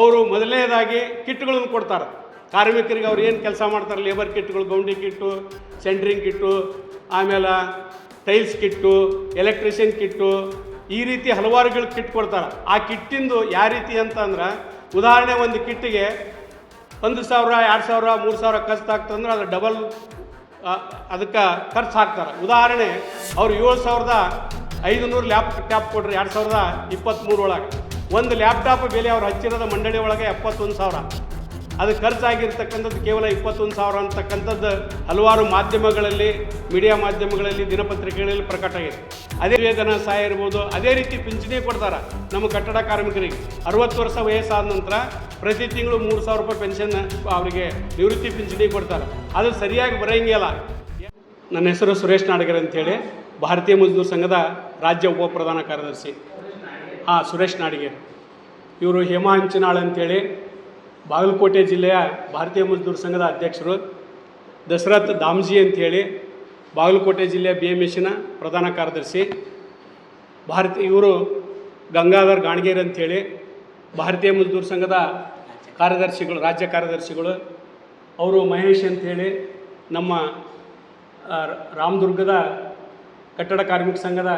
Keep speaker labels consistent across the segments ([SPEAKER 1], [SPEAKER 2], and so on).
[SPEAKER 1] ಅವರು ಮೊದಲನೇದಾಗಿ ಕಿಟ್ಗಳನ್ನು ಕೊಡ್ತಾರೆ. ಕಾರ್ಮಿಕರಿಗೆ ಅವ್ರು ಏನು ಕೆಲಸ ಮಾಡ್ತಾರೆ? ಲೇಬರ್ ಕಿಟ್ಗಳು, ಗೌಂಡಿ ಕಿಟ್ಟು ಸೆಂಟ್ರಿಂಗ್ ಕಿಟ್ಟು, ಆಮೇಲೆ ಟೈಲ್ಸ್ ಕಿಟ್ಟು ಎಲೆಕ್ಟ್ರಿಷಿಯನ್ ಕಿಟ್ಟು, ಈ ರೀತಿ ಹಲವಾರುಗಳು ಕಿಟ್ ಕೊಡ್ತಾರೆ. ಆ ಕಿಟ್ಟಿಂದು ಯಾವ ರೀತಿ ಅಂತಂದ್ರೆ, ಉದಾಹರಣೆ ಒಂದು ಕಿಟ್ಟಿಗೆ ಒಂದು ಸಾವಿರ, ಎರಡು ಸಾವಿರ, ಮೂರು ಸಾವಿರ ಖರ್ಚು ಆಗ್ತಂದ್ರೆ ಅದು ಡಬಲ್ ಅದಕ್ಕೆ ಖರ್ಚು ಹಾಕ್ತಾರೆ. ಉದಾಹರಣೆ, ಅವ್ರು ಏಳು ಸಾವಿರದ ಐದುನೂರು ಲ್ಯಾಪ್ ಟ್ಯಾಪ್ ಕೊಡ್ರಿ ಎರಡು ಸಾವಿರದ ಇಪ್ಪತ್ತ್ಮೂರು ಒಳಗೆ ಒಂದು ಲ್ಯಾಪ್ಟಾಪ್ ಬೆಲೆ ಅವ್ರು ಹಚ್ಚಿರೋದ ಮಂಡಳಿ ಒಳಗೆ ಎಪ್ಪತ್ತೊಂದು ಸಾವಿರ. ಅದು ಖರ್ಚಾಗಿರ್ತಕ್ಕಂಥದ್ದು ಕೇವಲ ಇಪ್ಪತ್ತೊಂದು ಸಾವಿರ ಅಂತಕ್ಕಂಥದ್ದು ಹಲವಾರು ಮಾಧ್ಯಮಗಳಲ್ಲಿ ಮೀಡಿಯಾ ಮಾಧ್ಯಮಗಳಲ್ಲಿ, ದಿನಪತ್ರಿಕೆಗಳಲ್ಲಿ ಪ್ರಕಟ ಆಗಿದೆ. ಅದೇ ವೇತನ ಸಹಾಯ ಇರ್ಬೋದು, ಅದೇ ರೀತಿ ಪಿಂಚಣಿ ಕೊಡ್ತಾರೆ ನಮ್ಮ ಕಟ್ಟಡ ಕಾರ್ಮಿಕರಿಗೆ. ಅರವತ್ತು ವರ್ಷ ವಯಸ್ಸಾದ ನಂತರ ಪ್ರತಿ ತಿಂಗಳು ಮೂರು ಸಾವಿರ ರೂಪಾಯಿ ಪೆನ್ಷನ್ ಅವರಿಗೆ ನಿವೃತ್ತಿ ಪಿಂಚಣಿ ಕೊಡ್ತಾರೆ. ಅದು ಸರಿಯಾಗಿ ಬರೋಂಗಿಲ್ಲ ನನ್ನ ಹೆಸರು ಸುರೇಶ್ ನಾಡಗರ್ ಅಂತೇಳಿ, ಭಾರತೀಯ ಮಜ್ದೂರ್ ಸಂಘದ ರಾಜ್ಯ ಉಪ ಪ್ರಧಾನ ಕಾರ್ಯದರ್ಶಿ. ಹಾಂ ಸುರೇಶ್ ನಾಡಿಗೆ. ಇವರು ಹೇಮಾ ಹಂಚಿನಾಳ್ ಅಂತೇಳಿ ಬಾಗಲಕೋಟೆ ಜಿಲ್ಲೆಯ ಭಾರತೀಯ ಮಜ್ದೂರ್ ಸಂಘದ ಅಧ್ಯಕ್ಷರು. ದಸರಥ್ ದಾಮ್ಜಿ ಅಂಥೇಳಿ ಬಾಗಲಕೋಟೆ ಜಿಲ್ಲೆಯ ಬಿ ಎಂ ಎಸ್ಸಿನ ಪ್ರಧಾನ ಕಾರ್ಯದರ್ಶಿ. ಭಾರತ ಇವರು ಗಂಗಾಧರ್ ಗಾಣಗೇರ್ ಅಂಥೇಳಿ ಭಾರತೀಯ ಮಜ್ದೂರ್ ಸಂಘದ ಕಾರ್ಯದರ್ಶಿಗಳು, ರಾಜ್ಯ ಕಾರ್ಯದರ್ಶಿಗಳು. ಅವರು ಮಹೇಶ್ ಅಂಥೇಳಿ ನಮ್ಮ ರಾಮದುರ್ಗದ ಕಟ್ಟಡ ಕಾರ್ಮಿಕ ಸಂಘದ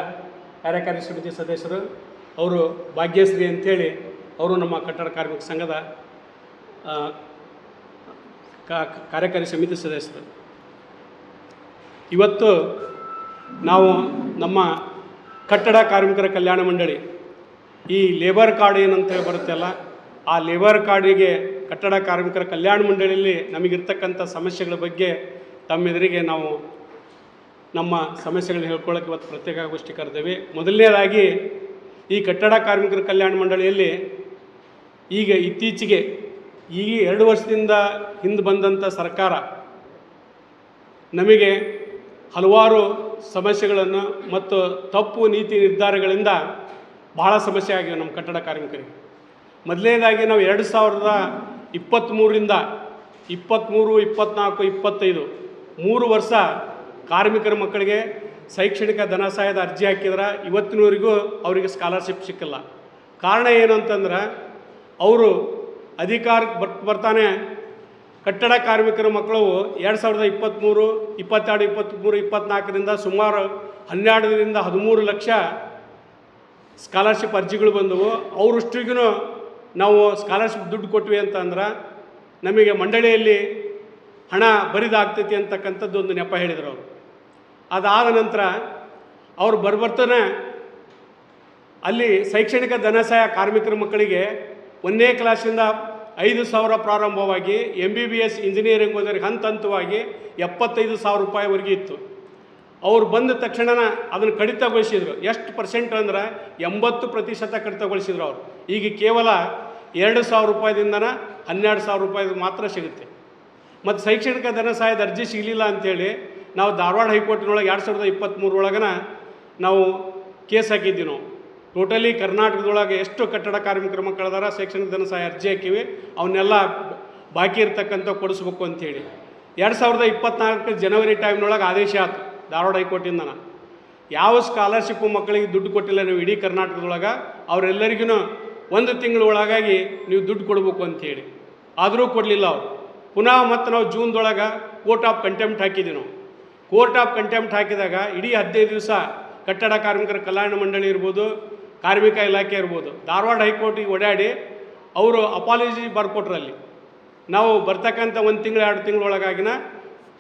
[SPEAKER 1] ಕಾರ್ಯಕಾರಿ ಸಮಿತಿ ಸದಸ್ಯರು. ಅವರು ಭಾಗ್ಯಶ್ರೀ ಅಂಥೇಳಿ ಅವರು ನಮ್ಮ ಕಟ್ಟಡ ಕಾರ್ಮಿಕ ಸಂಘದ ಕಾರ್ಯಕಾರಿ ಸಮಿತಿ ಸದಸ್ಯರು. ಇವತ್ತು ನಾವು ನಮ್ಮ ಕಟ್ಟಡ ಕಾರ್ಮಿಕರ ಕಲ್ಯಾಣ ಮಂಡಳಿ ಈ ಲೇಬರ್ ಕಾರ್ಡ್ ಏನಂತ ಬರುತ್ತಲ್ಲ, ಆ ಲೇಬರ್ ಕಾರ್ಡಿಗೆ ಕಟ್ಟಡ ಕಾರ್ಮಿಕರ ಕಲ್ಯಾಣ ಮಂಡಳಿಯಲ್ಲಿ ನಮಗಿರ್ತಕ್ಕಂಥ ಸಮಸ್ಯೆಗಳ ಬಗ್ಗೆ ತಮ್ಮೆದುರಿಗೆ ನಾವು ನಮ್ಮ ಸಮಸ್ಯೆಗಳನ್ನ ಹೇಳ್ಕೊಳ್ಳೋಕೆ ಇವತ್ತು ಪ್ರತ್ಯೇಕಗೋಷ್ಠಿ ಕರೆದೇವೆ. ಮೊದಲನೇದಾಗಿ ಈ ಕಟ್ಟಡ ಕಾರ್ಮಿಕರ ಕಲ್ಯಾಣ ಮಂಡಳಿಯಲ್ಲಿ ಈಗ ಇತ್ತೀಚೆಗೆ ಈ ಎರಡು ವರ್ಷದಿಂದ ಹಿಂದೆ ಬಂದಂಥ ಸರ್ಕಾರ ನಮಗೆ ಹಲವಾರು ಸಮಸ್ಯೆಗಳನ್ನು ಮತ್ತು ತಪ್ಪು ನೀತಿ ನಿರ್ಧಾರಗಳಿಂದ ಬಹಳ ಸಮಸ್ಯೆ ಆಗಿವೆ ನಮ್ಮ ಕಟ್ಟಡ ಕಾರ್ಮಿಕರಿಗೆ. ಮೊದಲನೇದಾಗಿ ನಾವು ಎರಡು ಸಾವಿರದ ಇಪ್ಪತ್ತ್ಮೂರರಿಂದ ಇಪ್ಪತ್ತ್ಮೂರು ಇಪ್ಪತ್ತ್ನಾಲ್ಕು ಇಪ್ಪತ್ತೈದು ಮೂರು ವರ್ಷ ಕಾರ್ಮಿಕರ ಮಕ್ಕಳಿಗೆ ಶೈಕ್ಷಣಿಕ ಧನ ಸಹಾಯದ ಅರ್ಜಿ ಹಾಕಿದ್ರೆ ಇವತ್ತಿನವರೆಗೂ ಅವರಿಗೆ ಸ್ಕಾಲರ್ಶಿಪ್ ಸಿಕ್ಕಿಲ್ಲ. ಕಾರಣ ಏನು ಅಂತಂದ್ರೆ ಅವರು ಅಧಿಕಾರಕ್ಕೆ ಬರ್, ಬರ್ತಾನೆ. ಕಟ್ಟಡ ಕಾರ್ಮಿಕರ ಮಕ್ಕಳು ಎರಡು ಸಾವಿರದ ಇಪ್ಪತ್ತ್ಮೂರು ಇಪ್ಪತ್ತೆರಡು ಇಪ್ಪತ್ತ್ಮೂರು ಇಪ್ಪತ್ತ್ನಾಲ್ಕರಿಂದ ಸುಮಾರು ಹನ್ನೆರಡರಿಂದ ಹದಿಮೂರು ಲಕ್ಷ ಸ್ಕಾಲರ್ಶಿಪ್ ಅರ್ಜಿಗಳು ಬಂದವು. ಅವರಷ್ಟಿಗೂ ನಾವು ಸ್ಕಾಲರ್ಶಿಪ್ ದುಡ್ಡು ಕೊಟ್ವಿ ಅಂತಂದ್ರೆ ನಮಗೆ ಮಂಡಳಿಯಲ್ಲಿ ಹಣ ಬರಿದಾಗ್ತೈತಿ ಅಂತಕ್ಕಂಥದ್ದು ಒಂದು ನೆಪ ಹೇಳಿದರು ಅವರು. ಅದಾದ ನಂತರ ಅವ್ರು ಬರ್ಬರ್ತಾನೆ ಅಲ್ಲಿ ಶೈಕ್ಷಣಿಕ ಧನಸಹಾಯ ಕಾರ್ಮಿಕರ ಮಕ್ಕಳಿಗೆ ಒಂದನೇ ಕ್ಲಾಸಿಂದ ಐದು ಸಾವಿರ ಪ್ರಾರಂಭವಾಗಿ M B B S engineering ಓದೋರಿಗೆ ಹಂತ ಹಂತವಾಗಿ ಎಪ್ಪತ್ತೈದು ಸಾವಿರ ರೂಪಾಯಿವರೆಗೆ ಇತ್ತು. ಅವ್ರು ಬಂದ ತಕ್ಷಣ ಅದನ್ನು ಕಡಿತಗೊಳಿಸಿದರು. ಎಷ್ಟು ಪರ್ಸೆಂಟ್ ಅಂದ್ರೆ ಎಂಬತ್ತು ಪ್ರತಿಶತ ಕಡಿತಗೊಳಿಸಿದ್ರು ಅವರು. ಈಗ ಕೇವಲ ಎರಡು ಸಾವಿರ ರೂಪಾಯಿದಿಂದನ ಹನ್ನೆರಡು ಸಾವಿರ ರೂಪಾಯಿ ಮಾತ್ರ ಸಿಗುತ್ತೆ. ಮತ್ತು ಶೈಕ್ಷಣಿಕ ಧನಸಹಾಯದ ಅರ್ಜಿ ಸಿಗಲಿಲ್ಲ ಅಂಥೇಳಿ ನಾವು ಧಾರವಾಡ ಹೈಕೋರ್ಟಿನೊಳಗೆ ಎರಡು ಸಾವಿರದ ಇಪ್ಪತ್ತ್ಮೂರೊಳಗನ ನಾವು ಕೇಸ್ ಹಾಕಿದ್ದೀವಿ ನಾವು. ಟೋಟಲಿ ಕರ್ನಾಟಕದೊಳಗೆ ಎಷ್ಟು ಕಟ್ಟಡ ಕಾರ್ಮಿಕರ ಮಕ್ಕಳದಾರ ಶೈಕ್ಷಣಿಕ ಧನ ಸಹಾಯ ಅರ್ಜಿ ಹಾಕಿವಿ, ಅವನ್ನೆಲ್ಲ ಬಾಕಿ ಇರ್ತಕ್ಕಂಥ ಕೊಡಿಸ್ಬೇಕು ಅಂಥೇಳಿ ಎರಡು ಸಾವಿರದ ಇಪ್ಪತ್ನಾಲ್ಕು ಜನವರಿ ಟೈಮ್ನೊಳಗೆ ಆದೇಶ ಆಯ್ತು ಧಾರವಾಡ ಹೈಕೋರ್ಟಿಂದನ. ಯಾವ ಸ್ಕಾಲರ್ಶಿಪ್ಪು ಮಕ್ಕಳಿಗೆ ದುಡ್ಡು ಕೊಟ್ಟಿಲ್ಲ ನೀವು ಇಡೀ ಕರ್ನಾಟಕದೊಳಗೆ ಅವರೆಲ್ಲರಿಗೂ ಒಂದು ತಿಂಗಳ ಒಳಗಾಗಿ ನೀವು ದುಡ್ಡು ಕೊಡಬೇಕು ಅಂಥೇಳಿ ಆದರೂ ಕೊಡಲಿಲ್ಲ ಅವರು. ಪುನಃ ಮತ್ತು ನಾವು ಜೂನ್ದೊಳಗೆ ಕೋರ್ಟ್ ಆಫ್ ಕಂಟೆಂಪ್ಟ್ ಹಾಕಿದ್ದೀವಿ ನಾವು. ಕೋರ್ಟ್ ಆಫ್ ಕಂಟೆಂಪ್ಟ್ ಹಾಕಿದಾಗ ಇಡೀ ಹದಿನೈದು ದಿವಸ ಕಟ್ಟಡ ಕಾರ್ಮಿಕರ ಕಲ್ಯಾಣ ಮಂಡಳಿ ಇರ್ಬೋದು, ಕಾರ್ಮಿಕ ಇಲಾಖೆ ಇರ್ಬೋದು, ಧಾರವಾಡ ಹೈಕೋರ್ಟಿಗೆ ಓಡಾಡಿ ಅವರು ಅಪಾಲಜಿ ಬರ್ಕೊಟ್ರಲ್ಲಿ. ನಾವು ಬರ್ತಕ್ಕಂಥ ಒಂದು ತಿಂಗಳು, ಎರಡು ತಿಂಗಳೊಳಗಾಗಿನ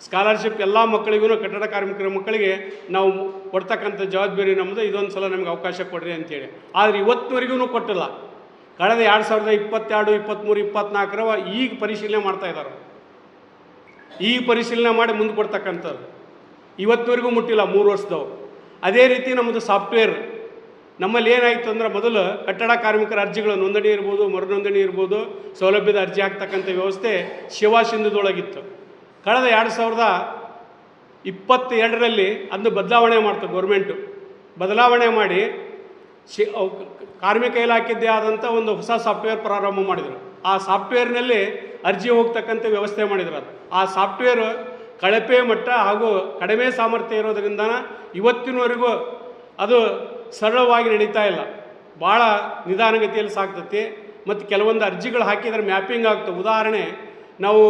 [SPEAKER 1] ಸ್ಕಾಲರ್ಶಿಪ್ ಎಲ್ಲ ಮಕ್ಕಳಿಗೂ, ಕಟ್ಟಡ ಕಾರ್ಮಿಕರ ಮಕ್ಕಳಿಗೆ ನಾವು ಕೊಡ್ತಕ್ಕಂಥ ಜವಾಬ್ದಾರಿ ನಮ್ಮದು ಇದೊಂದು ಸಲ ನಮಗೆ ಅವಕಾಶ ಕೊಡ್ರಿ ಅಂತೇಳಿ. ಆದರೆ ಇವತ್ತಿನವರೆಗೂ ಕೊಟ್ಟಿಲ್ಲ. ಕಳೆದ ಎರಡು ಸಾವಿರದ ಇಪ್ಪತ್ತೆರಡು ಇಪ್ಪತ್ತ್ಮೂರು ಇಪ್ಪತ್ತ್ನಾಲ್ಕರ ಈಗ ಪರಿಶೀಲನೆ ಮಾಡ್ತಾ ಇದ್ದಾರೆ ಈಗ ಪರಿಶೀಲನೆ ಮಾಡಿ ಮುಂದೆ ಕೊಡ್ತಕ್ಕಂಥದ್ದು ಇವತ್ತಿನವರೆಗೂ ಮುಟ್ಟಿಲ್ಲ, ಮೂರು ವರ್ಷದವು. ಅದೇ ರೀತಿ ನಮ್ಮದು ಸಾಫ್ಟ್ವೇರ್. ನಮ್ಮಲ್ಲಿ ಏನಾಯಿತು ಅಂದ್ರೆ ಮೊದಲು ಕಟ್ಟಡ ಕಾರ್ಮಿಕರ ಅರ್ಜಿಗಳ ನೋಂದಣಿ ಇರ್ಬೋದು, ಮರುನೋಂದಣಿ ಇರ್ಬೋದು, ಸೌಲಭ್ಯದ ಅರ್ಜಿ ಹಾಕ್ತಕ್ಕಂಥ ವ್ಯವಸ್ಥೆ ಶಿವಾ ಸಿಂಧುದೊಳಗಿತ್ತು. ಕಳೆದ ಎರಡು ಸಾವಿರದ ಇಪ್ಪತ್ತೆರಡರಲ್ಲಿ ಅದನ್ನು ಬದಲಾವಣೆ ಮಾಡ್ತು ಗೌರ್ಮೆಂಟು. ಬದಲಾವಣೆ ಮಾಡಿ ಶಿ ಕಾರ್ಮಿಕ ಇಲಾಖೆದ್ದೇ ಆದಂಥ ಒಂದು ಹೊಸ ಸಾಫ್ಟ್ವೇರ್ ಪ್ರಾರಂಭ ಮಾಡಿದರು. ಆ ಸಾಫ್ಟ್ವೇರ್ನಲ್ಲಿ ಅರ್ಜಿ ಹೋಗ್ತಕ್ಕಂಥ ವ್ಯವಸ್ಥೆ ಮಾಡಿದ್ರು ಅದು. ಆ ಸಾಫ್ಟ್ವೇರ್ ಕಳಪೆ ಮಟ್ಟ ಹಾಗೂ ಕಡಿಮೆ ಸಾಮರ್ಥ್ಯ ಇರೋದರಿಂದ ಇವತ್ತಿನವರೆಗೂ ಅದು ಸರಳವಾಗಿ ನಡೀತಾ ಇಲ್ಲ. ಭಾಳ ನಿಧಾನಗತಿಯಲ್ಲಿ ಸಾಕ್ತತಿ. ಮತ್ತು ಕೆಲವೊಂದು ಅರ್ಜಿಗಳು ಹಾಕಿದರೆ ಮ್ಯಾಪಿಂಗ್ ಆಗ್ತವೆ. ಉದಾಹರಣೆ, ನಾವು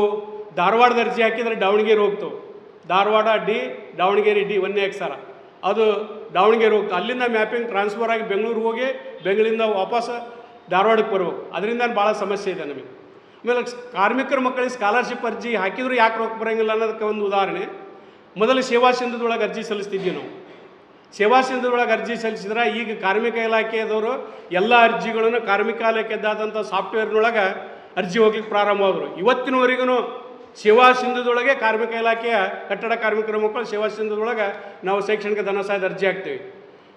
[SPEAKER 1] ಧಾರವಾಡದ ಅರ್ಜಿ ಹಾಕಿದರೆ ದಾವಣಗೆರೆ ಹೋಗ್ತವೆ. ಧಾರವಾಡ ಡಿ, ದಾವಣಗೆರೆ ಡಿ ಒಂದೇ ಅಕ್ಷರ ಅದು ದಾವಣಗೆರೆ ಹೋಗ್ತವೆ. ಅಲ್ಲಿಂದ ಮ್ಯಾಪಿಂಗ್ ಟ್ರಾನ್ಸ್ಫರ್ ಆಗಿ ಬೆಂಗಳೂರಿಗೆ ಹೋಗಿ ಬೆಂಗಳೂರಿಂದ ವಾಪಸ್ ಧಾರವಾಡಕ್ಕೆ ಬರ್ಬೇಕು. ಅದರಿಂದ ಭಾಳ ಸಮಸ್ಯೆ ಇದೆ ನಮಗೆ. ಆಮೇಲೆ ಕಾರ್ಮಿಕರ ಮಕ್ಕಳಿಗೆ ಸ್ಕಾಲರ್ಶಿಪ್ ಅರ್ಜಿ ಹಾಕಿದ್ರು ಯಾಕೆ ರೊಕ್ಕ ಬರೋಂಗಿಲ್ಲ ಅನ್ನೋದಕ್ಕೆ ಒಂದು ಉದಾಹರಣೆ. ಮೊದಲು ಸೇವಾ ಸಿಂಧದೊಳಗೆ ಅರ್ಜಿ ಸಲ್ಲಿಸ್ತಿದ್ವಿ ನಾವು. ಸೇವಾ ಸಿಂಧದೊಳಗೆ ಅರ್ಜಿ ಸಲ್ಲಿಸಿದ್ರೆ ಈಗ ಕಾರ್ಮಿಕ ಇಲಾಖೆಯದವರು ಎಲ್ಲ ಅರ್ಜಿಗಳನ್ನು ಕಾರ್ಮಿಕ ಇಲಾಖೆದ್ದಾದಂಥ ಸಾಫ್ಟ್ವೇರ್ನೊಳಗೆ ಅರ್ಜಿ ಹೋಗ್ಲಿಕ್ಕೆ ಪ್ರಾರಂಭವಾದರು ಇವತ್ತಿನವರೆಗೂ ಸೇವಾ ಸಿಂಧದೊಳಗೆ ಕಾರ್ಮಿಕ ಇಲಾಖೆಯ ಕಟ್ಟಡ ಕಾರ್ಮಿಕರ ಮಕ್ಕಳು ಸೇವಾ ಸಿಂಧದೊಳಗೆ ನಾವು ಶೈಕ್ಷಣಿಕ ಧನ ಸಹಾಯದ ಅರ್ಜಿ ಹಾಕ್ತೀವಿ.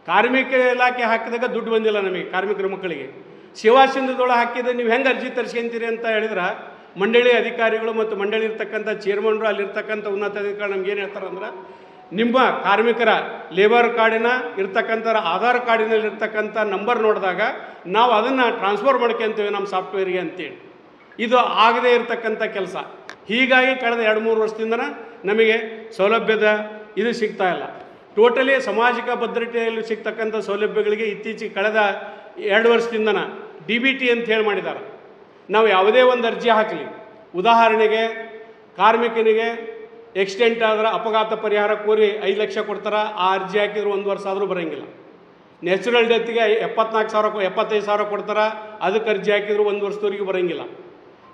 [SPEAKER 1] ಕಾರ್ಮಿಕ ಇಲಾಖೆ ಹಾಕಿದಾಗ ದುಡ್ಡು ಬಂದಿಲ್ಲ ನಮಗೆ ಕಾರ್ಮಿಕರ ಮಕ್ಕಳಿಗೆ. ಸೇವಾ ಸಿಂಧುದೊಳಗೆ ಹಾಕಿದ್ರೆ ನೀವು ಹೆಂಗೆ ಅರ್ಜಿ ತರಿಸ್ಕೊಂತೀರಿ ಅಂತ ಹೇಳಿದ್ರೆ ಮಂಡಳಿ ಅಧಿಕಾರಿಗಳು ಮತ್ತು ಮಂಡಳಿ ಇರ್ತಕ್ಕಂಥ ಚೇರ್ಮನ್ರು ಅಲ್ಲಿರ್ತಕ್ಕಂಥ ಉನ್ನತ ಅಧಿಕಾರಿ ನಮ್ಗೆ ಏನು ಹೇಳ್ತಾರಂದ್ರೆ ನಿಮ್ಮ ಕಾರ್ಮಿಕರ ಲೇಬರ್ ಕಾರ್ಡಿನ ಇರ್ತಕ್ಕಂಥ ಆಧಾರ್ ಕಾರ್ಡಿನಲ್ಲಿ ಇರ್ತಕ್ಕಂಥ ನಂಬರ್ ನೋಡಿದಾಗ ನಾವು ಅದನ್ನು ಟ್ರಾನ್ಸ್ಫರ್ ಮಾಡ್ಕೊಂತೀವಿ ನಮ್ಮ ಸಾಫ್ಟ್ವೇರ್ಗೆ ಅಂತೇಳಿ. ಇದು ಆಗದೇ ಇರತಕ್ಕಂಥ ಕೆಲಸ. ಹೀಗಾಗಿ ಕಳೆದ ಎರಡು ಮೂರು ವರ್ಷದಿಂದ ನಮಗೆ ಸೌಲಭ್ಯದ ಇದು ಸಿಗ್ತಾ ಇಲ್ಲ. ಟೋಟಲಿ ಸಾಮಾಜಿಕ ಭದ್ರತೆಯಲ್ಲಿ ಸಿಗ್ತಕ್ಕಂಥ ಸೌಲಭ್ಯಗಳಿಗೆ ಇತ್ತೀಚೆಗೆ ಕಳೆದ ಎರಡು ವರ್ಷದಿಂದನ ಡಿ ಬಿ ಟಿ ಅಂತ ಹೇಳಿ ಮಾಡಿದ್ದಾರೆ ನಾವು ಯಾವುದೇ ಒಂದು ಅರ್ಜಿ ಹಾಕಲಿ. ಉದಾಹರಣೆಗೆ ಕಾರ್ಮಿಕನಿಗೆ ಎಕ್ಸಿಡೆಂಟ್ ಆದ್ರೆ ಅಪಘಾತ ಪರಿಹಾರ ಕೋರಿ ಐದು ಲಕ್ಷ ಕೊಡ್ತಾರೆ, ಆ ಅರ್ಜಿ ಹಾಕಿದ್ರು ಒಂದು ವರ್ಷ ಆದರೂ ಬರೋಂಗಿಲ್ಲ. ನ್ಯಾಚುರಲ್ ಡೆತ್ಗೆ ಎಪ್ಪತ್ನಾಲ್ಕು ಸಾವಿರ ಎಪ್ಪತ್ತೈದು ಸಾವಿರ ಕೊಡ್ತಾರೆ, ಅದಕ್ಕೆ ಅರ್ಜಿ ಹಾಕಿದ್ರು ಒಂದು ವರ್ಷದವರೆಗೂ ಬರೋಂಗಿಲ್ಲ.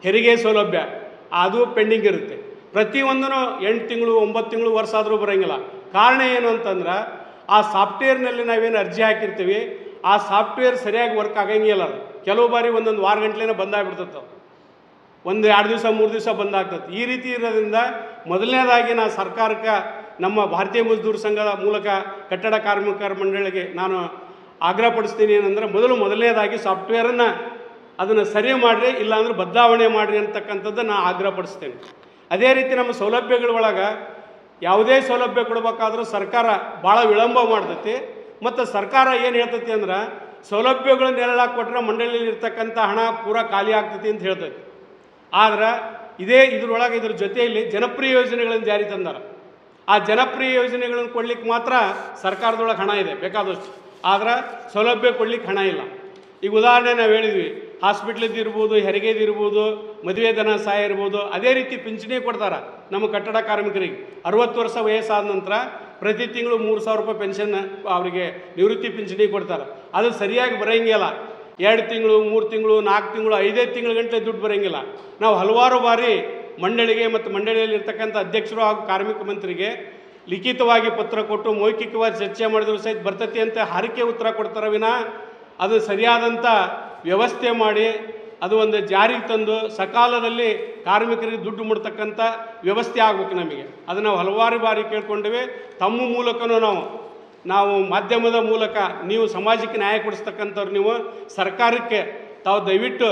[SPEAKER 1] ಹೆರಿಗೆ ಸೌಲಭ್ಯ, ಅದು ಪೆಂಡಿಂಗ್ ಇರುತ್ತೆ. ಪ್ರತಿಯೊಂದೂ ಎಂಟು ತಿಂಗಳು, ಒಂಬತ್ತು ತಿಂಗಳು ವರ್ಷ ಆದರೂ ಬರೋಂಗಿಲ್ಲ. ಕಾರಣ ಏನು ಅಂತಂದ್ರೆ, ಆ ಸಾಫ್ಟ್ವೇರ್ನಲ್ಲಿ ನಾವೇನು ಅರ್ಜಿ ಹಾಕಿರ್ತೀವಿ ಆ ಸಾಫ್ಟ್ವೇರ್ ಸರಿಯಾಗಿ ವರ್ಕ್ ಆಗಂಗಿಲ್ಲ ಕೆಲವು ಬಾರಿ ಒಂದೊಂದು ವಾರ ಗಂಟ್ಲೆನ ಬಂದಾಗ್ಬಿಡ್ತದೆ. ಒಂದು ಎರಡು ದಿವಸ, ಮೂರು ದಿವಸ ಬಂದಾಗ್ತದೆ ಈ ರೀತಿ ಇರೋದ್ರಿಂದ ಮೊದಲನೇದಾಗಿ ನಾನು ಸರ್ಕಾರಕ್ಕೆ, ನಮ್ಮ ಭಾರತೀಯ ಮಜ್ದೂರ್ ಸಂಘದ ಮೂಲಕ ಕಟ್ಟಡ ಕಾರ್ಮಿಕರ ಮಂಡಳಿಗೆ ನಾನು ಆಗ್ರಹಪಡಿಸ್ತೀನಿ ಏನಂದ್ರೆ ಮೊದಲು ಮೊದಲನೇದಾಗಿ ಸಾಫ್ಟ್ವೇರನ್ನು ಅದನ್ನು ಸರಿ ಮಾಡಿರಿ, ಇಲ್ಲಾಂದ್ರೆ ಬದಲಾವಣೆ ಮಾಡಿರಿ ಅಂತಕ್ಕಂಥದ್ದು ನಾನು ಆಗ್ರಹಪಡಿಸ್ತೇನೆ ಅದೇ ರೀತಿ ನಮ್ಮ ಸೌಲಭ್ಯಗಳ ಒಳಗೆ ಯಾವುದೇ ಸೌಲಭ್ಯ ಕೊಡಬೇಕಾದ್ರೂ ಸರ್ಕಾರ ಭಾಳ ವಿಳಂಬ ಮಾಡ್ತೈತಿ. ಮತ್ತು ಸರ್ಕಾರ ಏನು ಹೇಳ್ತೈತಿ ಅಂದ್ರೆ ಸೌಲಭ್ಯಗಳನ್ನೆಲ್ಲ ಕೊಟ್ಟರೆ ಮಂಡಳಿಯಲ್ಲಿ ಇರ್ತಕ್ಕಂಥ ಹಣ ಪೂರ ಖಾಲಿ ಆಗ್ತೈತಿ ಅಂತ ಹೇಳ್ತೈತಿ. ಆದ್ರೆ ಇದೇ ಇದ್ರೊಳಗೆ ಇದ್ರ ಜೊತೆಯಲ್ಲಿ ಜನಪ್ರಿಯ ಯೋಜನೆಗಳನ್ನು ಜಾರಿ ತಂದಾರ. ಆ ಜನಪ್ರಿಯ ಯೋಜನೆಗಳನ್ನು ಕೊಡ್ಲಿಕ್ಕೆ ಮಾತ್ರ ಸರ್ಕಾರದೊಳಗೆ ಹಣ ಇದೆ, ಬೇಕಾದಷ್ಟು. ಆದ್ರೆ ಸೌಲಭ್ಯ ಕೊಡ್ಲಿಕ್ಕೆ ಹಣ ಇಲ್ಲ. ಈಗ ಉದಾಹರಣೆ ನಾವು ಹೇಳಿದ್ವಿ, ಹಾಸ್ಪಿಟ್ಲದ್ದು ಇರ್ಬೋದು, ಹೆರಿಗೆದು ಇರ್ಬೋದು, ಮದುವೆ ಧನ ಸಹಾಯ ಇರ್ಬೋದು, ಅದೇ ರೀತಿ ಪಿಂಚಣಿ ಕೊಡ್ತಾರೆ ನಮ್ಮ ಕಟ್ಟಡ ಕಾರ್ಮಿಕರಿಗೆ. ಅರವತ್ತು ವರ್ಷ ವಯಸ್ಸಾದ ನಂತರ ಪ್ರತಿ ತಿಂಗಳು ಮೂರು ಸಾವಿರ ರೂಪಾಯಿ ಪೆನ್ಷನ್ ಅವರಿಗೆ ನಿವೃತ್ತಿ ಪಿಂಚಣಿ ಕೊಡ್ತಾರೆ. ಅದು ಸರಿಯಾಗಿ ಬರೋಂಗಿಲ್ಲ. ಎರಡು ತಿಂಗಳು, ಮೂರು ತಿಂಗಳು, ನಾಲ್ಕು ತಿಂಗಳು ಐದೈದು ತಿಂಗಳು ಗಂಟೆ ದುಡ್ಡು ಬರೋಂಗಿಲ್ಲ. ನಾವು ಹಲವಾರು ಬಾರಿ ಮಂಡಳಿಗೆ ಮತ್ತು ಮಂಡಳಿಯಲ್ಲಿ ಇರ್ತಕ್ಕಂಥ ಅಧ್ಯಕ್ಷರು ಹಾಗೂ ಕಾರ್ಮಿಕ ಮಂತ್ರಿಗೆ ಲಿಖಿತವಾಗಿ ಪತ್ರ ಕೊಟ್ಟು, ಮೌಖಿಕವಾಗಿ ಚರ್ಚೆ ಮಾಡಿದ್ರು ಸಹಿತ ಬರ್ತತಿ ಅಂತ ಹಾರಿಕೆ ಉತ್ತರ ಕೊಡ್ತಾರೆ ವಿನ. ಅದು ಸರಿಯಾದಂಥ ವ್ಯವಸ್ಥೆ ಮಾಡಿ ಅದು ಒಂದು ಜಾರಿಗೆ ತಂದು ಸಕಾಲದಲ್ಲಿ ಕಾರ್ಮಿಕರಿಗೆ ದುಡ್ಡು ಮುಡ್ತಕ್ಕಂಥ ವ್ಯವಸ್ಥೆ ಆಗ್ಬೇಕು ನಮಗೆ. ಅದು ನಾವು ಹಲವಾರು ಬಾರಿ ಕೇಳ್ಕೊಂಡಿವೆ. ತಮ್ಮ ಮೂಲಕನೂ ನಾವು ನಾವು ಮಾಧ್ಯಮದ ಮೂಲಕ ನೀವು ಸಮಾಜಕ್ಕೆ ನ್ಯಾಯ ಕೊಡಿಸ್ತಕ್ಕಂಥವ್ರು ನೀವು. ಸರ್ಕಾರಕ್ಕೆ ತಾವು ದಯವಿಟ್ಟು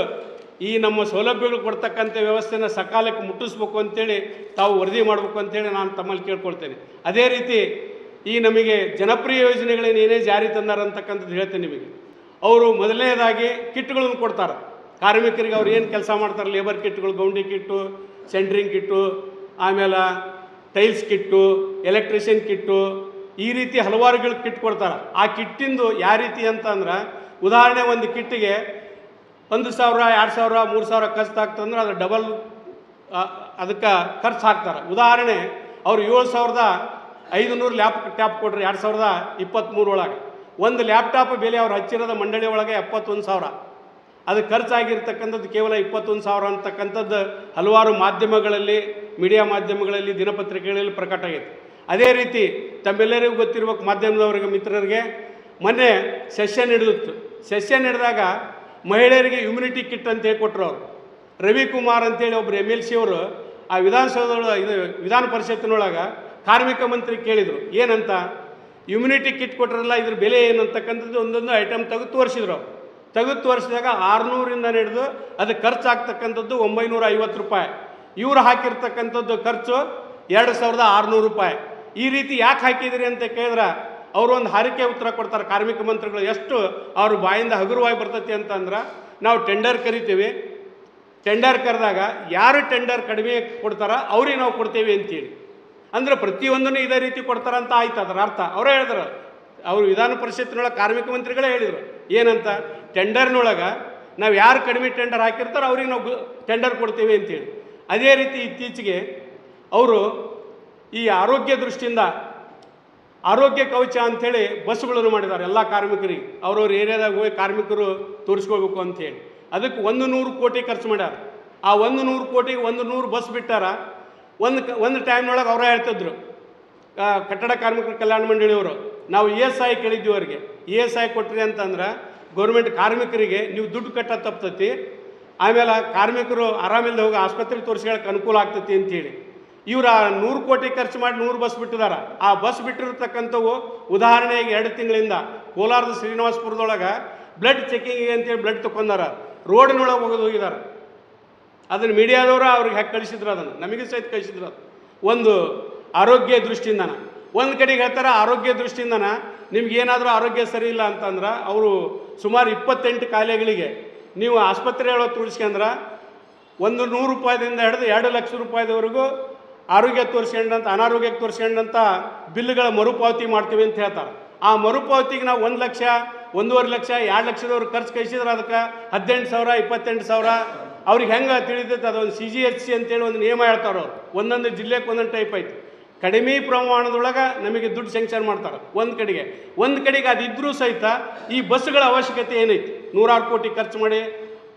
[SPEAKER 1] ಈ ನಮ್ಮ ಸೌಲಭ್ಯಗಳು ಕೊಡ್ತಕ್ಕಂಥ ವ್ಯವಸ್ಥೆನ ಸಕಾಲಕ್ಕೆ ಮುಟ್ಟಿಸ್ಬೇಕು ಅಂತೇಳಿ ತಾವು ವರದಿ ಮಾಡಬೇಕು ಅಂತೇಳಿ ನಾನು ತಮ್ಮಲ್ಲಿ ಕೇಳ್ಕೊಳ್ತೇನೆ. ಅದೇ ರೀತಿ ಈ ನಮಗೆ ಜನಪ್ರಿಯ ಯೋಜನೆಗಳೇನು ಏನೇ ಜಾರಿ ತಂದಾರಂತಕ್ಕಂಥದ್ದು ಹೇಳ್ತೇನೆ ನಿಮಗೆ. ಅವರು ಮೊದಲನೇದಾಗಿ ಕಿಟ್ಗಳನ್ನು ಕೊಡ್ತಾರೆ. ಕಾರ್ಮಿಕರಿಗೆ ಅವ್ರು ಏನು ಕೆಲಸ ಮಾಡ್ತಾರೆ? ಲೇಬರ್ ಕಿಟ್ಗಳು ಗೌಂಡಿ ಕಿಟ್ಟು ಸೆಂಟ್ರಿಂಗ್ ಕಿಟ್ಟು, ಆಮೇಲೆ ಟೈಲ್ಸ್ ಕಿಟ್ಟು ಎಲೆಕ್ಟ್ರಿಷಿಯನ್ ಕಿಟ್ಟು, ಈ ರೀತಿ ಹಲವಾರುಗಳು ಕಿಟ್ ಕೊಡ್ತಾರೆ. ಆ ಕಿಟ್ಟಿಂದು ಯಾವ ರೀತಿ ಅಂತ ಅಂದ್ರೆ ಉದಾಹರಣೆ ಒಂದು ಕಿಟ್ಟಿಗೆ ಒಂದು ಸಾವಿರ, ಎರಡು ಸಾವಿರ, ಮೂರು ಸಾವಿರ ಖರ್ಚು ಆಗ್ತಂದ್ರೆ ಅದು ಡಬಲ್ ಅದಕ್ಕೆ ಖರ್ಚು ಹಾಕ್ತಾರೆ. ಉದಾಹರಣೆ, ಅವ್ರು ಏಳು ಸಾವಿರದ ಐದುನೂರು ಲ್ಯಾಪ್ ಟ್ಯಾಪ್ ಕೊಡ್ರಿ ಎರಡು ಸಾವಿರದ ಇಪ್ಪತ್ತ್ಮೂರು ಒಳಗೆ ಒಂದು ಲ್ಯಾಪ್ಟಾಪ್ ಬೆಲೆ ಅವ್ರು ಹಚ್ಚಿರೋದ ಮಂಡಳಿ ಒಳಗೆ ಎಪ್ಪತ್ತೊಂದು ಸಾವಿರ. ಅದು ಖರ್ಚಾಗಿರ್ತಕ್ಕಂಥದ್ದು ಕೇವಲ ಇಪ್ಪತ್ತೊಂದು ಸಾವಿರ ಅಂತಕ್ಕಂಥದ್ದು ಹಲವಾರು ಮಾಧ್ಯಮಗಳಲ್ಲಿ, ಮೀಡಿಯಾ ಮಾಧ್ಯಮಗಳಲ್ಲಿ, ದಿನಪತ್ರಿಕೆಗಳಲ್ಲಿ ಪ್ರಕಟ ಆಗೈತೆ ಅದೇ ರೀತಿ ತಮ್ಮೆಲ್ಲರಿಗೂ ಗೊತ್ತಿರ್ಬೇಕು ಮಾಧ್ಯಮದವರಿಗೆ, ಮಿತ್ರರಿಗೆ, ಮೊನ್ನೆ ಸೆಷನ್ ಹಿಡಿದಿತ್ತು ಸೆಷನ್ ಹಿಡಿದಾಗ ಮಹಿಳೆಯರಿಗೆ ಇಮ್ಯುನಿಟಿ ಕಿಟ್ ಅಂತ ಹೇಳಿ ಕೊಟ್ಟರು ಅವರು. ರವಿಕುಮಾರ್ ಅಂತೇಳಿ ಒಬ್ಬರು ಎಂ ಸಿ ಅವರು ಆ ವಿಧಾನಸೌಧ ಇದು ವಿಧಾನ ಪರಿಷತ್ತಿನೊಳಗೆ ಕಾರ್ಮಿಕ ಮಂತ್ರಿ ಕೇಳಿದರು, ಏನಂತ? ಇಮ್ಯುನಿಟಿ ಕಿಟ್ ಕೊಟ್ಟರಲ್ಲ ಇದ್ರ ಬೆಲೆ ಏನು ಅಂತಕ್ಕಂಥದ್ದು ಒಂದೊಂದು ಐಟಮ್ ತೆಗೆದು ತೋರಿಸಿದ್ರು. ತೆಗೆದು ತೋರಿಸಿದಾಗ ಆರುನೂರಿಂದ ಹಿಡಿದು ಅದು ಖರ್ಚಾಗ್ತಕ್ಕಂಥದ್ದು ಒಂಬೈನೂರ ಐವತ್ತು ರೂಪಾಯಿ. ಇವರು ಹಾಕಿರ್ತಕ್ಕಂಥದ್ದು ಖರ್ಚು ಎರಡು ಸಾವಿರದ ಆರುನೂರು ರೂಪಾಯಿ. ಈ ರೀತಿ ಯಾಕೆ ಹಾಕಿದಿರಿ ಅಂತ ಕೇಳಿದ್ರೆ, ಅವರು ಒಂದು ಹಾರಿಕೆ ಉತ್ತರ ಕೊಡ್ತಾರೆ, ಕಾರ್ಮಿಕ ಮಂತ್ರಿಗಳು ಎಷ್ಟು ಅವ್ರ ಬಾಯಿಂದ ಹಗುರವಾಗಿ ಬರ್ತೈತಿ ಅಂತಂದ್ರೆ, ನಾವು ಟೆಂಡರ್ ಕರಿತೀವಿ. ಟೆಂಡರ್ ಕರೆದಾಗ ಯಾರು ಟೆಂಡರ್ ಕಡಿಮೆ ಕೊಡ್ತಾರೋ ಅವ್ರಿಗೆ ನಾವು ಕೊಡ್ತೀವಿ ಅಂತೇಳಿ. ಅಂದರೆ ಪ್ರತಿಯೊಂದನ್ನು ಇದೇ ರೀತಿ ಕೊಡ್ತಾರ ಅಂತ ಆಯ್ತು ಅದರ ಅರ್ಥ. ಅವರೇ ಹೇಳಿದ್ರು. ಅವರು ವಿಧಾನ ಪರಿಷತ್ತಿನೊಳಗೆ ಕಾರ್ಮಿಕ ಮಂತ್ರಿಗಳೇ ಹೇಳಿದರು. ಏನಂತ? ಟೆಂಡರ್ನೊಳಗೆ ನಾವು ಯಾರು ಕಡಿಮೆ ಟೆಂಡರ್ ಹಾಕಿರ್ತಾರೋ ಅವ್ರಿಗೆ ನಾವು ಟೆಂಡರ್ ಕೊಡ್ತೀವಿ ಅಂತೇಳಿ. ಅದೇ ರೀತಿ ಇತ್ತೀಚೆಗೆ ಅವರು ಈ ಆರೋಗ್ಯ ದೃಷ್ಟಿಯಿಂದ ಆರೋಗ್ಯ ಕವಚ ಅಂಥೇಳಿ ಬಸ್ಗಳನ್ನು ಮಾಡಿದ್ದಾರೆ ಎಲ್ಲ ಕಾರ್ಮಿಕರಿಗೆ. ಅವ್ರವ್ರ ಏರಿಯಾದಾಗ ಹೋಗಿ ಕಾರ್ಮಿಕರು ತೋರಿಸ್ಕೋಬೇಕು ಅಂಥೇಳಿ. ಅದಕ್ಕೆ ಒಂದು ನೂರು ಕೋಟಿ ಖರ್ಚು ಮಾಡ್ಯಾರ. ಆ ಒಂದು ನೂರು ಕೋಟಿಗೆ ಒಂದು ನೂರು ಬಸ್ ಬಿಟ್ಟಾರ. ಒಂದು ಕ, ಒಂದು ಟೈಮ್ನೊಳಗೆ ಅವರೇ ಹೇಳ್ತಿದ್ರು. ಕಟ್ಟಡ ಕಾರ್ಮಿಕರ ಕಲ್ಯಾಣ ಮಂಡಳಿಯವರು, ನಾವು ಇ ಎಸ್ ಐ ಕೇಳಿದ್ವಿ ಅವ್ರಿಗೆ. ಇ ಎಸ್ ಐ ಕೊಟ್ರಿ ಅಂತಂದ್ರೆ ಗೌರ್ಮೆಂಟ್ ಕಾರ್ಮಿಕರಿಗೆ ನೀವು ದುಡ್ಡು ಕಟ್ಟ ತಪ್ತತಿ, ಆಮೇಲೆ ಕಾರ್ಮಿಕರು ಆರಾಮಿಲ್ಲದೆ ಹೋಗಿ ಆಸ್ಪತ್ರೆಗೆ ತೋರಿಸ್ಕೊಳ್ಳೋಕೆ ಅನುಕೂಲ ಆಗ್ತತಿ ಅಂತೇಳಿ. ಇವರು ಆ ನೂರು ಕೋಟಿ ಖರ್ಚು ಮಾಡಿ ನೂರು ಬಸ್ ಬಿಟ್ಟಿದ್ದಾರೆ ಆ ಬಸ್ ಬಿಟ್ಟಿರತಕ್ಕಂಥವು ಉದಾಹರಣೆಗೆ ಎರಡು ತಿಂಗಳಿಂದ ಕೋಲಾರದ ಶ್ರೀನಿವಾಸಪುರದೊಳಗೆ ಬ್ಲಡ್ ಚೆಕಿಂಗ್ ಅಂತೇಳಿ ಬ್ಲಡ್ ತಗೊಂಡಾರ ರೋಡಿನೊಳಗೆ ಹೋಗೋದು ಹೋಗಿದ್ದಾರೆ ಅದನ್ನು ಮೀಡಿಯಾದವರು ಅವ್ರಿಗೆ ಹ್ಯಾಕ್ ಕಳಿಸಿದ್ರು ಅದನ್ನು? ನಮಗೆ ಸಹಿತ ಕಳಿಸಿದ್ರು ಅದು. ಒಂದು ಆರೋಗ್ಯ ದೃಷ್ಟಿಯಿಂದನ. ಒಂದು ಕಡೆಗೆ ಹೇಳ್ತಾರೆ ಆರೋಗ್ಯ ದೃಷ್ಟಿಯಿಂದನ ನಿಮ್ಗೆ ಏನಾದರೂ ಆರೋಗ್ಯ ಸರಿ ಇಲ್ಲ ಅಂತಂದ್ರೆ ಅವರು ಸುಮಾರು ಇಪ್ಪತ್ತೆಂಟು ಕಾಯಿಲೆಗಳಿಗೆ ನೀವು ಆಸ್ಪತ್ರೆ ಒಳಗೆ ತೋರಿಸ್ಕೊಂಡ್ರೆ ಒಂದು ನೂರು ರೂಪಾಯಿದಿಂದ ಹಿಡಿದು ಎರಡು ಲಕ್ಷ ರೂಪಾಯಿದವರೆಗೂ ಆರೋಗ್ಯ ತೋರಿಸ್ಕೊಂಡಂತ, ಅನಾರೋಗ್ಯಕ್ಕೆ ತೋರಿಸ್ಕೊಂಡಂಥ ಬಿಲ್ಗಳ ಮರುಪಾವತಿ ಮಾಡ್ತೀವಿ ಅಂತ ಹೇಳ್ತಾರೆ. ಆ ಮರುಪಾವತಿಗೆ ನಾವು ಒಂದು ಲಕ್ಷ, ಒಂದೂವರೆ ಲಕ್ಷ, ಎರಡು ಲಕ್ಷದವ್ರು ಖರ್ಚು ಕಳಿಸಿದ್ರೆ ಅದಕ್ಕೆ ಹದಿನೆಂಟು ಸಾವಿರ, ಇಪ್ಪತ್ತೆಂಟು ಸಾವಿರ. ಅವ್ರಿಗೆ ಹೆಂಗೆ ತಿಳಿದೈತೆ ಅದೊಂದು ಸಿ ಜಿ ಎಚ್ ಸಿ ಅಂತೇಳಿ ಒಂದು ನಿಯಮ ಹೇಳ್ತಾರೆ ಒಂದೊಂದು ಜಿಲ್ಲೆಗೆ ಒಂದೊಂದು ಟೈಪ್ ಐತಿ. ಕಡಿಮೆ ಪ್ರಮಾಣದೊಳಗೆ ನಮಗೆ ದುಡ್ಡು ಸ್ಯಾಂಕ್ಷನ್ ಮಾಡ್ತಾರೆ. ಒಂದು ಕಡೆಗೆ. ಒಂದು ಕಡೆಗೆ ಅದಿದ್ರೂ ಸಹಿತ ಈ ಬಸ್ಸುಗಳ ಅವಶ್ಯಕತೆ ಏನೈತಿ? ನೂರಾರು ಕೋಟಿ ಖರ್ಚು ಮಾಡಿ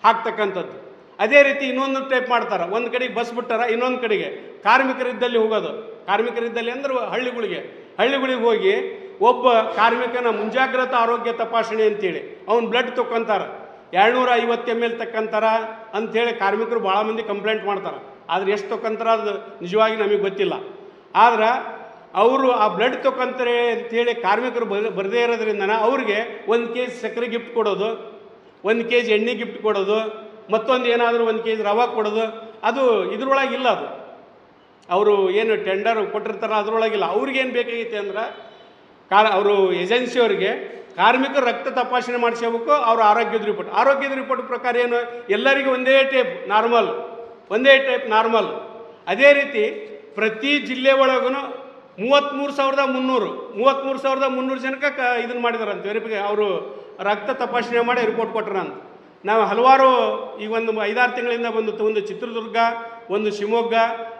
[SPEAKER 1] ಹಾಕ್ತಕ್ಕಂಥದ್ದು. ಅದೇ ರೀತಿ ಇನ್ನೊಂದು ಟೈಪ್ ಮಾಡ್ತಾರೆ. ಒಂದು ಕಡೆಗೆ ಬಸ್ ಬಿಟ್ಟಾರ, ಇನ್ನೊಂದು ಕಡೆಗೆ ಕಾರ್ಮಿಕರಿದ್ದಲ್ಲಿ ಹೋಗೋದು. ಕಾರ್ಮಿಕರಿದ್ದಲ್ಲಿ ಅಂದ್ರೆ ಹಳ್ಳಿಗಳಿಗೆ. ಹಳ್ಳಿಗಳಿಗೆ ಹೋಗಿ ಒಬ್ಬ ಕಾರ್ಮಿಕನ ಮುಂಜಾಗ್ರತಾ ಆರೋಗ್ಯ ತಪಾಸಣೆ ಅಂತೇಳಿ ಅವ್ನು ಬ್ಲಡ್ ತಗೊಂತಾರ ಎರಡುನೂರ ಐವತ್ತು ಎಂ ಎಲ್ ತಕ್ಕಂತಾರ ಅಂಥೇಳಿ ಕಾರ್ಮಿಕರು ಭಾಳ ಮಂದಿ ಕಂಪ್ಲೇಂಟ್ ಮಾಡ್ತಾರೆ. ಆದ್ರೆ ಎಷ್ಟು ತೊಕ್ಕಂತಾರ ಅದು ನಿಜವಾಗಿ ನಮಗೆ ಗೊತ್ತಿಲ್ಲ. ಆದ್ರೆ ಅವರು ಆ ಬ್ಲಡ್ ತಗೊಂತಾರೆ ಅಂತೇಳಿ ಕಾರ್ಮಿಕರು ಬರ, ಬರದೇ ಇರೋದ್ರಿಂದನ ಅವ್ರಿಗೆ ಒಂದು ಕೆ ಜಿ ಸಕ್ಕರೆ ಗಿಫ್ಟ್ ಕೊಡೋದು, ಒಂದು ಕೆ ಜಿ ಎಣ್ಣೆ ಗಿಫ್ಟ್ ಕೊಡೋದು, ಮತ್ತೊಂದು ಏನಾದರೂ ಒಂದು ಕೆ ಜಿ ರವೆ ಕೊಡೋದು, ಅದು ಇದ್ರೊಳಗೆ ಇಲ್ಲ ಅದು. ಅವರು ಏನು ಟೆಂಡರ್ ಕೊಟ್ಟಿರ್ತಾರೆ ಅದ್ರೊಳಗಿಲ್ಲ ಅವ್ರಿಗೇನು ಬೇಕಾಗಿತ್ತು ಅಂದ್ರೆ ಕಾರ್, ಅವರು ಏಜೆನ್ಸಿಯವ್ರಿಗೆ ಕಾರ್ಮಿಕರು ರಕ್ತ ತಪಾಸಣೆ ಮಾಡಿಸ್ಕೋಬೇಕು ಅವ್ರ ಆರೋಗ್ಯದ ರಿಪೋರ್ಟ್ ಆರೋಗ್ಯದ ರಿಪೋರ್ಟ್ ಪ್ರಕಾರ ಏನು? ಎಲ್ಲರಿಗೂ ಒಂದೇ ಟೈಪ್ ನಾರ್ಮಲ್ ಒಂದೇ ಟೈಪ್ ನಾರ್ಮಲ್ ಅದೇ ರೀತಿ ಪ್ರತಿ ಜಿಲ್ಲೆ ಒಳಗೂ ಮೂವತ್ತ್ಮೂರು ಸಾವಿರದ ಮುನ್ನೂರು ಮೂವತ್ತ್ಮೂರು ಸಾವಿರದ ಮುನ್ನೂರು ಜನಕ್ಕೆ ಕ ಇದನ್ನು ಮಾಡಿದಾರಂತ. ವೆರಿಫಿಕೇ ಅವರು ರಕ್ತ ತಪಾಸಣೆ ಮಾಡಿ ರಿಪೋರ್ಟ್ ಕೊಟ್ರಂತ. ನಾವು ಹಲವಾರು ಈಗ ಒಂದು ಐದಾರು ತಿಂಗಳಿಂದ ಬಂದು ಒಂದು ಚಿತ್ರದುರ್ಗ, ಒಂದು ಶಿವಮೊಗ್ಗ,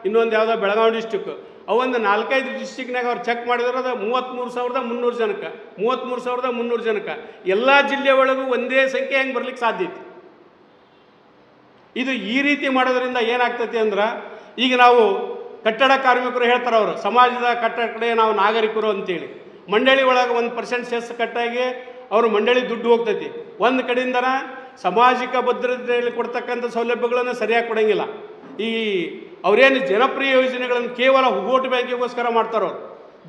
[SPEAKER 1] ಇನ್ನೊಂದು ಯಾವುದೋ ಬೆಳಗಾವಿ ಡಿಸ್ಟಿಕ್ ಅವೊಂದು ನಾಲ್ಕೈದು ಡಿಸ್ಟಿಕ್ನಾಗ ಅವ್ರು ಚೆಕ್ ಮಾಡಿದಿರೋದು ಮೂವತ್ತ್ಮೂರು ಸಾವಿರದ ಮುನ್ನೂರು ಜನಕ್ಕೆ ಮೂವತ್ತ್ಮೂರು ಸಾವಿರದ ಮುನ್ನೂರು ಜನಕ್ಕೆ ಎಲ್ಲ ಜಿಲ್ಲೆ ಒಳಗೂ ಒಂದೇ ಸಂಖ್ಯೆ ಹೆಂಗೆ ಬರ್ಲಿಕ್ಕೆ ಸಾಧ್ಯ ಐತಿ? ಇದು ಈ ರೀತಿ ಮಾಡೋದ್ರಿಂದ ಏನಾಗ್ತೈತಿ ಅಂದ್ರೆ, ಈಗ ನಾವು ಕಟ್ಟಡ ಕಾರ್ಮಿಕರು ಹೇಳ್ತಾರೆ ಅವರು, ಸಮಾಜದ ಕಟ್ಟಡ ಕಡೆ ನಾವು ನಾಗರಿಕರು ಅಂತೇಳಿ. ಮಂಡಳಿ ಒಳಗೆ ಒಂದು ಪರ್ಸೆಂಟ್ ಸೆಸ್ ಕಟ್ಟಾಗಿ ಅವರು ಮಂಡಳಿ ದುಡ್ಡು ಹೋಗ್ತೈತಿ. ಒಂದು ಕಡೆಯಿಂದನ ಸಾಮಾಜಿಕ ಭದ್ರತೆಯಲ್ಲಿ ಕೊಡ್ತಕ್ಕಂಥ ಸೌಲಭ್ಯಗಳನ್ನು ಸರಿಯಾಗಿ ಕೊಡಂಗಿಲ್ಲ. ಈ ಅವರೇನು ಜನಪ್ರಿಯ ಯೋಜನೆಗಳನ್ನು ಕೇವಲ ಓಟ್ ಬ್ಯಾಂಕಿಗೋಸ್ಕರ ಮಾಡ್ತಾರೋ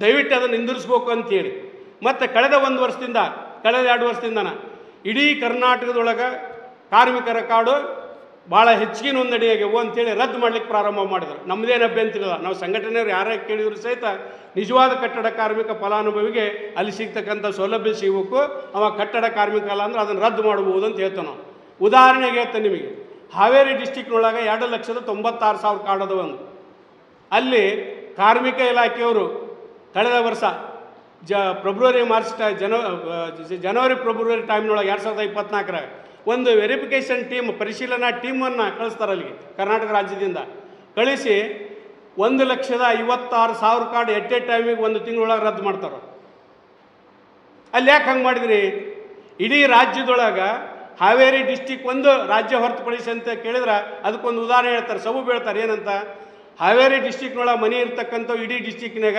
[SPEAKER 1] ದಯವಿಟ್ಟು ಅದನ್ನು ನಿಂದಿರಿಸ್ಬೇಕು ಅಂತೇಳಿ. ಮತ್ತು ಕಳೆದ ಒಂದು ವರ್ಷದಿಂದ, ಕಳೆದ ಎರಡು ವರ್ಷದಿಂದನ ಇಡೀ ಕರ್ನಾಟಕದೊಳಗೆ ಕಾರ್ಮಿಕರ ಕಾರ್ಡು ಭಾಳ ಹೆಚ್ಚಿಗೆ ನೋಂದಣಿಯಾಗ್ಯವು ಅಂತೇಳಿ ರದ್ದು ಮಾಡ್ಲಿಕ್ಕೆ ಪ್ರಾರಂಭ ಮಾಡಿದ್ರು. ನಮ್ಮದೇನು ಅಭ್ಯಂತರಿಲ್ಲ ನಾವು ಸಂಘಟನೆಯವರು ಯಾರೇ ಕೇಳಿದ್ರು ಸಹಿತ ನಿಜವಾದ ಕಟ್ಟಡ ಕಾರ್ಮಿಕ ಫಲಾನುಭವಿಗೆ ಅಲ್ಲಿ ಸಿಗ್ತಕ್ಕಂಥ ಸೌಲಭ್ಯ ಸಿಗಬೇಕು. ಅವ ಕಟ್ಟಡ ಕಾರ್ಮಿಕ ಅಲ್ಲ ಅಂದ್ರೆ ಅದನ್ನು ರದ್ದು ಮಾಡಬಹುದು ಅಂತ ಹೇಳ್ತೇವೆ ನಾವು. ಉದಾಹರಣೆಗೆ ಹೇಳ್ತೇನೆ ನಿಮಗೆ. ಹಾವೇರಿ ಡಿಸ್ಟಿಕ್ನೊಳಗೆ ಎರಡು ಲಕ್ಷದ ತೊಂಬತ್ತಾರು ಸಾವಿರ ಕಾಡದ ಒಂದು. ಅಲ್ಲಿ ಕಾರ್ಮಿಕ ಇಲಾಖೆಯವರು ಕಳೆದ ವರ್ಷ ಜ, ಫೆಬ್ರವರಿ, ಮಾರ್ಚ್ ಟ ಜನ ಜನವರಿ, ಫೆಬ್ರವರಿ ಟೈಮ್ನೊಳಗೆ ಎರಡು ಸಾವಿರದ ಇಪ್ಪತ್ನಾಲ್ಕರಾಗ ಒಂದು ವೆರಿಫಿಕೇಷನ್ ಟೀಮ್, ಪರಿಶೀಲನಾ ಟೀಮನ್ನು ಕಳಿಸ್ತಾರೆ ಅಲ್ಲಿಗೆ, ಕರ್ನಾಟಕ ರಾಜ್ಯದಿಂದ. ಕಳಿಸಿ ಒಂದು ಲಕ್ಷದ ಐವತ್ತಾರು ಸಾವಿರ ಕಾರ್ಡ್ ಎಟ್ ಎ ಟೈಮಿಗೆ ಒಂದು ತಿಂಗಳೊಳಗೆ ರದ್ದು ಮಾಡ್ತಾರೆ. ಅಲ್ಲಿ ಯಾಕೆ ಹಂಗೆ ಮಾಡಿದ್ರಿ? ಇಡೀ ರಾಜ್ಯದೊಳಗೆ ಹಾವೇರಿ ಡಿಸ್ಟಿಕ್ ಒಂದು ರಾಜ್ಯ ಹೊರತುಪಡಿಸಿ ಅಂತ ಕೇಳಿದ್ರೆ ಅದಕ್ಕೊಂದು ಉದಾಹರಣೆ ಹೇಳ್ತಾರೆ ಸಬು ಹೇಳ್ತಾರೆ, ಏನಂತ? ಹಾವೇರಿ ಡಿಸ್ಟಿಕ್ನೊಳಗೆ ಮನೆ ಇರ್ತಕ್ಕಂಥ ಇಡೀ ಡಿಸ್ಟಿಕ್ನಾಗ